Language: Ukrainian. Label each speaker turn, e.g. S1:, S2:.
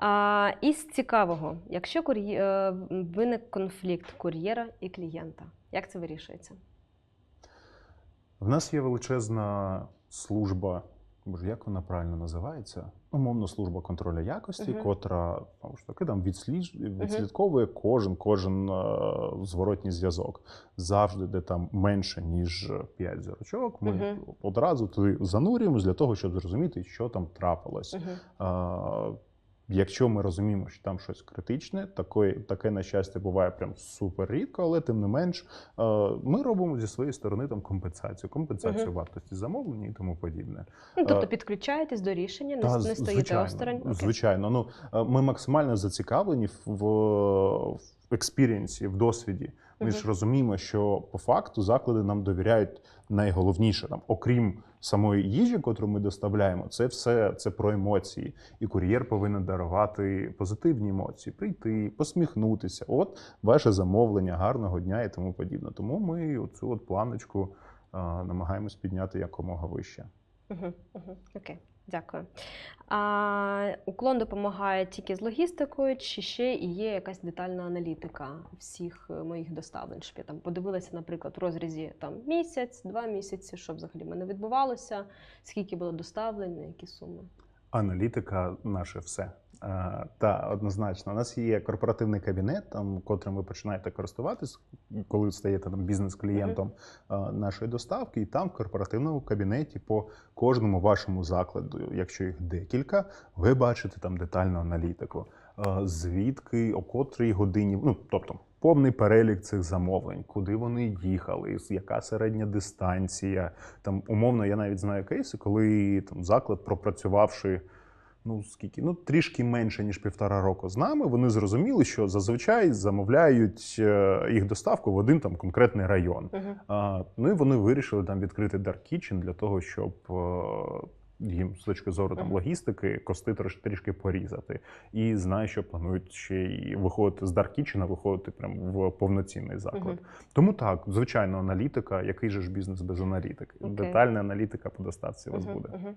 S1: А, із цікавого, якщо кур'є... е, виник конфлікт кур'єра і клієнта, як це вирішується?
S2: В нас є величезна служба, боже, як вона правильно називається? Умовно, служба контролю якості,
S1: Мгм.
S2: котра знову ж таки там відсліж... відслідковує кожен кожен е, зворотній зв'язок. Завжди, де там менше ніж 5 зірочок, ми
S1: Мгм.
S2: одразу туди занурюємось для того, щоб зрозуміти, що там трапилось.
S1: Угу.
S2: А, Якщо ми розуміємо, що там щось критичне, таке, таке на щастя буває прям супер рідко, але тим не менш, е, ми робимо зі своєї сторони там компенсацію, компенсацію
S1: Мгм.
S2: вартості замовлення і тому подібне.
S1: Ну, тобто
S2: Е,
S1: підключаєтесь до рішення, не,
S2: Та,
S1: не стоїте
S2: звичайно,
S1: осторонь. Окей.
S2: Звичайно, ну е, ми максимально зацікавлені в, в експірієнсі, в досвіді. Ми ж розуміємо, що по факту заклади нам довіряють найголовніше там, окрім самої їжі, котру ми доставляємо, це все це про емоції. І кур'єр повинен дарувати позитивні емоції, прийти, посміхнутися. От ваше замовлення, гарного дня і тому подібне. Тому ми оцю от планочку е, намагаємось підняти якомога вище.
S1: Угу, угу. Дякую. А, уклон допомагає тільки з логістикою, чи ще і є якась детальна аналітика всіх е, моїх доставлень? Щоб я там подивилася, наприклад, в розрізі там місяць, два місяці, що взагалі в мене відбувалося, скільки було доставлень, на які суми.
S2: Аналітика наше все. Е, Та однозначно, у нас є корпоративний кабінет, там котрим ви починаєте користуватись, коли стаєте там бізнес-клієнтом е, нашої доставки, і там в корпоративному кабінеті по кожному вашому закладу, якщо їх декілька, ви бачите там детальну аналітику. Е, Звідки, о котрій годині, ну тобто повний перелік цих замовлень, куди вони їхали, яка середня дистанція. Там умовно, я навіть знаю кейси, коли там заклад, пропрацювавши ну скільки, ну трішки менше ніж півтора року з нами. Вони зрозуміли, що зазвичай замовляють е, їх доставку в один там конкретний район.
S1: Угу.
S2: А, ну і вони вирішили там відкрити Dark Kitchen для того, щоб е, їм з точки зору там логістики кости трошки трішки порізати. І знаю, що планують ще й виходити з Даркічина, виходити прям в повноцінний заклад.
S1: Мгм.
S2: Тому так, звичайно, аналітика. Який же ж бізнес без аналітики?
S1: Okay.
S2: Детальна аналітика по доставці у вас буде.
S1: Угу. Угу.